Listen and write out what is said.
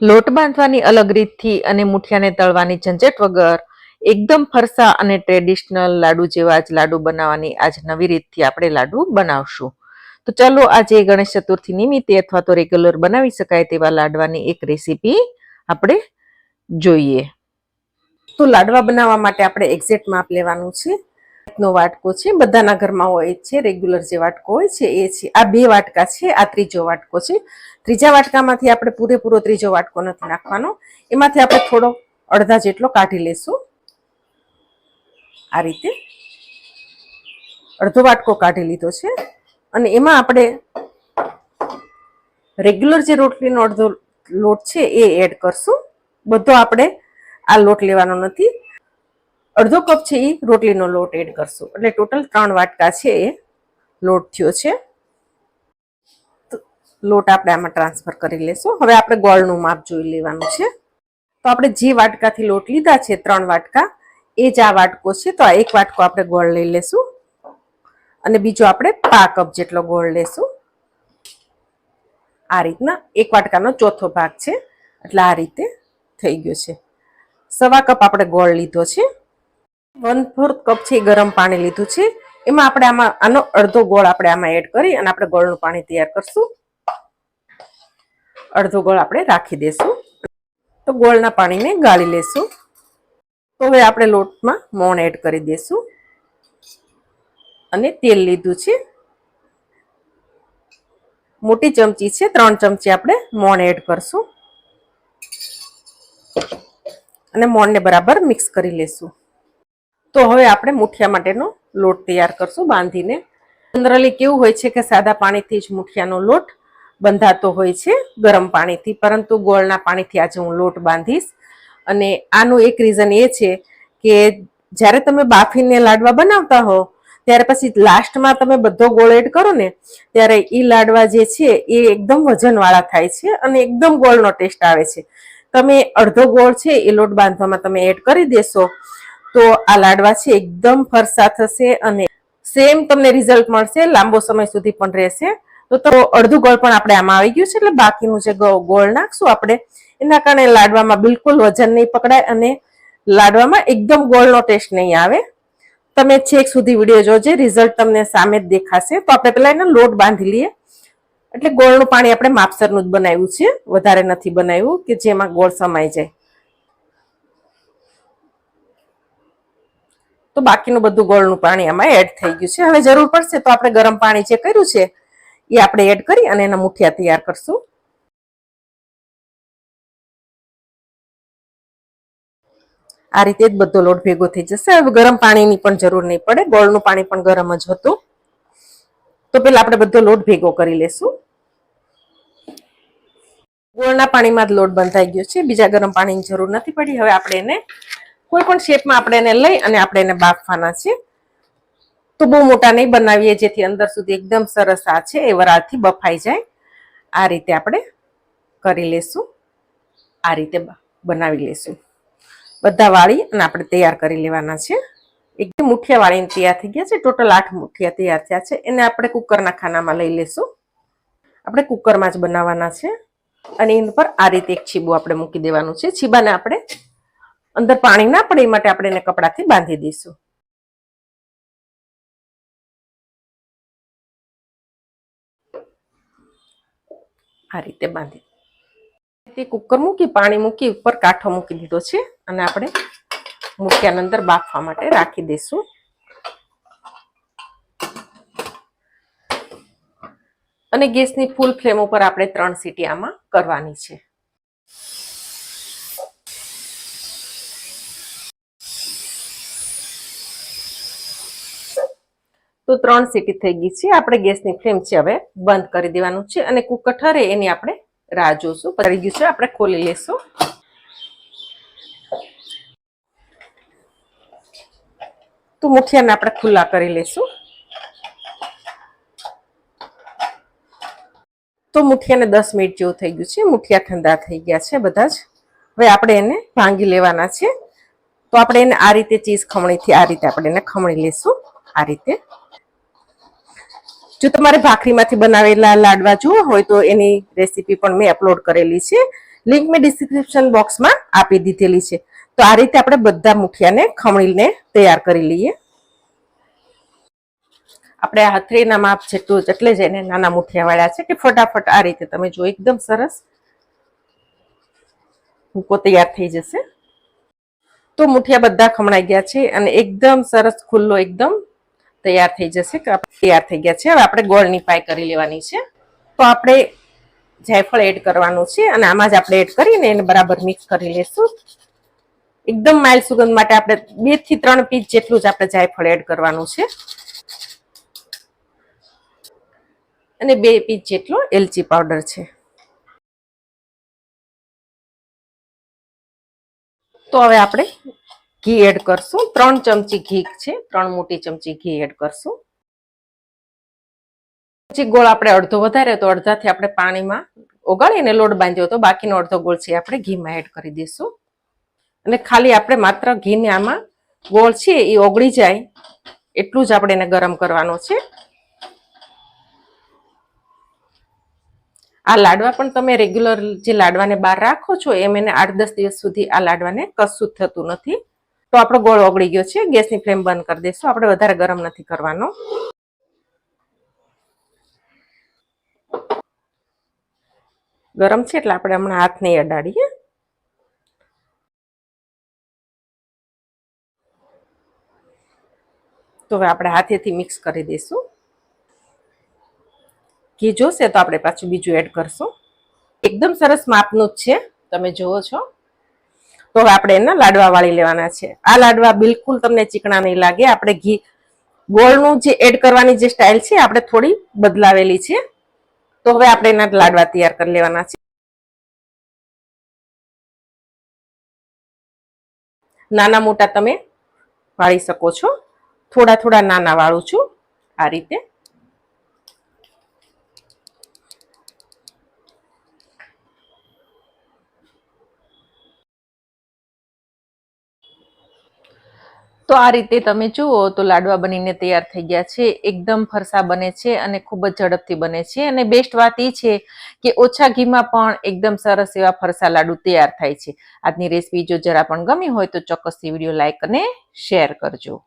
લોટ બાંધવાની અલગ રીતથી અને મુઠિયાને તળવાની ઝંઝટ વગર એકદમ ફરસા અને ટ્રેડિશનલ લાડુ જેવા જ લાડુ બનાવવાની આજ નવી રીતથી આપણે લાડુ બનાવશું. તો ચાલો આજે ગણેશ ચતુર્થી નિમિત્તે અથવા તો રેગ્યુલર બનાવી શકાય તેવા લાડવાની એક રેસીપી આપણે જોઈએ. તો લાડવા બનાવવા માટે આપણે એક્ઝેક્ટ માપ લેવાનું છે. નો વાટકો છે, બધાના ઘરમાં હોય છે રેગ્યુલર જે વાટકો હોય છે એ છે. આ બે વાટકા છે, આ ત્રીજો વાટકો છે. ત્રીજા વાટકામાંથી આપણે પૂરેપૂરો ત્રીજો વાટકો નથી નાખવાનો. એમાંથી આપણે થોડો અડધા જેટલો કાઢી લેશું. આ રીતે અડધો વાટકો કાઢી લીધો છે. અને એમાં આપણે રેગ્યુલર જે રોટલીનો અડધો લોટ છે એ એડ કરશું. બધો આપણે આ લોટ લેવાનો નથી. અડધો કપ છે એ રોટલીનો લોટ એડ કરશું. એટલે ટોટલ ત્રણ વાટકા છે એ લોટ થયો છે. લોટ આપણે આમાં ટ્રાન્સફર કરી લેશું. હવે આપણે ગોળનું માપ જોઈ લેવાનું છે. તો આપણે જે વાટકાથી લોટ લીધા છે, ત્રણ વાટકા, એ જ આ વાટકો છે. તો આ એક વાટકો આપણે ગોળ લઈ લેશું. અને બીજો આપણે પા કપ જેટલો ગોળ લેશું. આ રીતના એક વાટકાનો ચોથો ભાગ છે. એટલે આ રીતે થઈ ગયો છે. સવા કપ આપણે ગોળ લીધો છે. વન ફોર્થ કપ છે ગરમ પાણી લીધું છે. એમાં આપણે આમાં આનો અડધો ગોળ આપણે આમાં એડ કરી અને આપણે ગોળનું પાણી તૈયાર કરશું. અડધો ગોળ આપણે રાખી દેશું. તો ગોળના પાણીને ગાળી લેશું. તો હવે આપણે લોટમાં મોણ એડ કરી દેશું. અને તેલ લીધું છે. મોટી ચમચી છે, ત્રણ ચમચી આપણે મોણ એડ કરશું. અને મોણને બરાબર મિક્સ કરી લેશું. તો હવે આપણે મુઠિયા માટેનો લોટ તૈયાર કરશું બાંધીને. જનરલી કેવું હોય છે કે સાદા પાણીથી જ મુઠિયાનો લોટ બંધાતો હોય છે ગરમ પાણીથી. પરંતુ ગોળના પાણીથી આજે હું લોટ બાંધીશ. અને આનું એક રીઝન એ છે કે જ્યારે તમે બાફીને લાડવા બનાવતા હો, ત્યારે પછી લાસ્ટમાં તમે બધો ગોળ એડ કરો ને, ત્યારે એ લાડવા જે છે એ એકદમ વજનવાળા થાય છે અને એકદમ ગોળનો ટેસ્ટ આવે છે. તમે અડધો ગોળ છે એ લોટ બાંધવામાં તમે એડ કરી દેશો, તો આ લાડવા છે એકદમ ફરસા થશે અને સેમ તમને રિઝલ્ટ મળશે લાંબો સમય સુધી પણ રહેશે. તો તો અડધું ગોળ પણ આપણે આમાં આવી ગયું છે, એટલે બાકીનું જે ગોળ નાખશું આપણે, એના કારણે લાડવામાં બિલકુલ વજન નહીં પકડાય અને લાડવામાં એકદમ ગોળનો ટેસ્ટ નહીં આવે. તમે છેક સુધી વીડિયો જોજે, રિઝલ્ટ તમને સામે જ દેખાશે. તો આપણે પહેલાં એનો લોટ બાંધી લઈએ. એટલે ગોળનું પાણી આપણે માપસરનું જ બનાવ્યું છે. વધારે નથી બનાવ્યું કે જેમાં ગોળ સમાઈ જાય. તો બાકીનું બધું ગોળનું પાણી આમાં એડ થઈ ગયું છે. હવે જરૂર પડશે તો આપણે ગરમ પાણી જે કર્યું છે એ આપણે એડ કરી અને એના મુઠિયા તૈયાર કરશું. આ રીતે જ બધો લોટ ભેગો થઈ જશે. હવે ગરમ પાણીની પણ જરૂર નહીં પડે. ગોળનું પાણી પણ ગરમ જ હતું. તો પેલા આપણે બધો લોટ ભેગો કરી લેશું. ગોળના પાણીમાં જ લોટ બંધાઈ ગયો છે. બીજા ગરમ પાણીની જરૂર નથી પડી. હવે આપણે એને કોઈ પણ શેપમાં આપણે એને લઈ અને આપણે એને બાફવાના છે. તો બહુ મોટા નહીં બનાવીએ, જેથી અંદર સુધી એકદમ સરસ આ છે, એ વરાળથી બફાઈ જાય. આ રીતે આપણે કરી લેશું. આ રીતે બનાવી લેશું. બધા વાળી અને આપણે તૈયાર કરી લેવાના છે. એકદમ મુઠિયા વાળીને તૈયાર થઈ ગયા છે. ટોટલ આઠ મુઠિયા તૈયાર થયા છે. એને આપણે કુકરના ખાનામાં લઈ લેશું. આપણે કુકરમાં જ બનાવવાના છે. અને એની પર આ રીતે એક છીબું આપણે મૂકી દેવાનું છે. છીબાને આપણે અંદર પાણી ના પડે એ માટે આપણે એને કપડાથી બાંધી દઈશું. આ રીતે બાંધી. તે કુકર મૂકી, પાણી મૂકી, ઉપર કાંઠો મૂકી દીધો છે અને આપણે મૂક્યાની અંદર બાફવા માટે રાખી દઈશું. અને ગેસની ફૂલ ફ્લેમ ઉપર આપણે ત્રણ સીટી આમાં કરવાની છે. તો ત્રણ સીટી થઈ ગઈ છે. આપણે ગેસની ફ્લેમ છે હવે બંધ કરી દેવાનું છે અને કુકર એની આપણે રાહ જોશું. પડી ગયું છે, આપણે ખોલી લેશું. તો મુઠિયાને આપણે ખુલ્લા કરી લેશું. તો મુઠિયાને દસ મિનિટ જેવું થઈ ગયું છે. મુઠિયા ઠંડા થઈ ગયા છે બધા જ. હવે આપણે એને ભાંગી લેવાના છે. તો આપણે એને આ રીતે ચીઝ ખમણીથી આ રીતે આપણે એને ખમણી લેશું. આ રીતે. જો તમારે ભાખરીમાંથી બનાવેલા લાડવા જોવા હોય તો એની રેસીપી પણ મેં અપલોડ કરેલી છે. લિંક મેં ડિસ્ક્રિપ્શન બોક્સમાં આપી દીધેલી છે. તો આ રીતે આપણે બધા મુઠિયાને ખમણીને તૈયાર કરી લઈએ. આપણે આ હથેળીના માપ જેટલું એટલે જ એને નાના મુઠિયા વાળ્યા છે કે ફટાફટ આ રીતે તમે જો એકદમ સરસ ભૂકો તૈયાર થઈ જશે. તો મુઠિયા બધા ખમણાઈ ગયા છે અને એકદમ સરસ ખુલ્લો એકદમ તૈયાર થઈ જશે તૈયાર થઈ ગયા છે. હવે આપણે ગોળની પાય કરી લેવાની છે. તો આપણે જાયફળ એડ કરવાનું છે અને આમાં જ આપણે એડ કરીને એને બરાબર મિક્સ કરી લેશું. એકદમ માઇલ સુગંધ માટે આપણે બેથી ત્રણ પીસ જેટલું જ આપણે જાયફળ એડ કરવાનું છે. અને બે પીસ જેટલો એલચી પાવડર છે. તો હવે આપણે ઘી એડ કરશું. ત્રણ ચમચી ઘી છે. ત્રણ મોટી ચમચી ઘી એડ કરશું. પછી ગોળ આપણે અડધો વધારે તો અડધાથી આપણે પાણીમાં ઓગાળીને લોટ બાંધ્યો તો બાકીનો અડધો ગોળ છે આપણે ઘીમાં એડ કરી દઈશું. અને ખાલી આપણે માત્ર ઘીને આમાં ગોળ છે એ ઓગળી જાય. એટલું જ આપણે એને ગરમ કરવાનો છે. આ લાડવા પણ તમે રેગ્યુલર જે લાડવાને બહાર રાખો છો એમ એને આઠ દસ દિવસ સુધી આ લાડવાને કશું જ થતું નથી. તો આપણો ગોળ ઓગળી ગયો છે. ગેસની ફ્લેમ બંધ કરી દઈશું. આપણે વધારે ગરમ નથી કરવાનો. ગરમ છે એટલે આપણે હમણાં હાથ નહીં અડાડીએ. તો હવે આપણે હાથેથી મિક્સ કરી દઈશું. ઘી જોશે તો આપણે પાછું બીજું એડ કરશું. એકદમ સરસ માપનું જ છે. તમે જુઓ છો. તો હવે આપણે એના લાડવા વાળી લેવાના છે. આ લાડવા બિલકુલ તમને ચીકણા નહીં લાગે. આપણે ઘી, ગોળનું જે એડ કરવાની જે સ્ટાઇલ છે, આપણે થોડી બદલાવેલી છે. તો હવે આપણે એના લાડવા તૈયાર કરી લેવાના છે. નાના મોટા તમે વાળી શકો છો. થોડા થોડા નાના વાળું છું આ રીતે. તો આ રીતે તમે જુઓ તો લાડવા બનીને તૈયાર થઈ ગયા છે. એકદમ ફરસા બને છે અને ખૂબ જ ઝડપથી બને છે. અને બેસ્ટ વાત એ છે કે ઓછા ઘીમાં પણ એકદમ સરસ એવા ફરસા લાડુ તૈયાર થાય છે. આજની રેસીપી જો જરા પણ ગમી હોય તો ચોક્કસથી વીડિયો લાઇક અને શેર કરજો.